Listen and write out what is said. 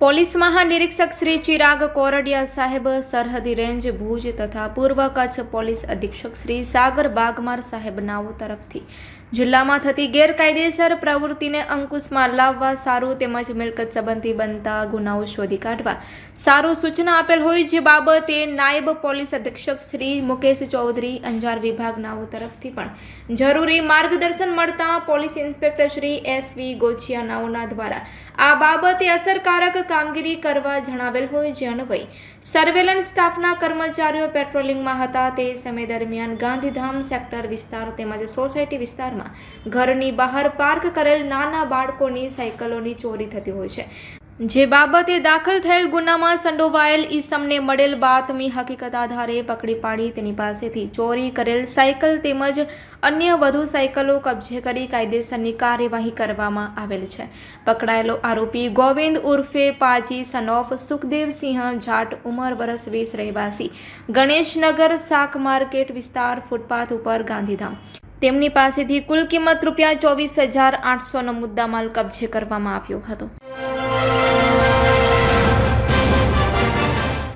Police મહાનિરીક્ષક શ્રી ચિરાગ કોરડિયા સાહેબ, સરહદી રેન્જ ભુજ તથા પૂર્વ કચ્છ પોલીસ અધિક્ષક શ્રી સાગર બાગમાર સાહેબ નાઓ તરફથી જિલ્લામાં થતી ગેરકાયદેસર પ્રવૃત્તિને અંકુશમાં લાવવા સારું તેમજ મિલકત સંબંધી બનતા ગુનાઓ શોધી કાઢવા. સારું સૂચના આપેલ હોય જે બાબતે નાયબ પોલીસ અધિક્ષક શ્રી મુકેશ ચૌધરી અંજાર વિભાગનાઓ તરફથી પણ જરૂરી માર્ગદર્શન મળતા police inspector Shri S V ગોછિયાનાઓના દ્વારા આ બાબતે અસરકારક કામગીરી કરવા જણાવેલ હોય જે અન્વયે સર્વેલન્સ સ્ટાફના કર્મચારીઓ પેટ્રોલિંગમાં હતા તે સમય દરમિયાન ગાંધીધામ સેક્ટર વિસ્તાર તેમજ સોસાયટી વિસ્તારમાં ઘરની બહાર પાર્ક કરેલ નાના બાળકોની સાયકલોની ચોરી થતી હોય છે. જે બાબતે દાખલ થયેલ ગુનામાં સંડોવાયેલ ઈસમને મળેલ બાતમી હકીકત આધારે પકડી પાડી તેની પાસેથી ચોરી કરેલ સાયકલ તેમજ અન્ય વધુ સાયકલો કબજે કરી કાયદેસરની કાર્યવાહી કરવામાં આવેલ છે. પકડાયેલો આરોપી ગોવિંદ ઉર્ફે પાજી સનોફ સુખદેવસિંહ જાટ ઉંમર વરસ વીસ રહેવાસી. ગણેશનગર શાક માર્કેટ વિસ્તાર ફૂટપાથ ઉપર ગાંધીધામ. તેમની પાસેથી કુલ કિંમત રૂપિયા ચોવીસ હજાર આઠસોનો મુદ્દામાલ કબજે કરવામાં આવ્યો હતો.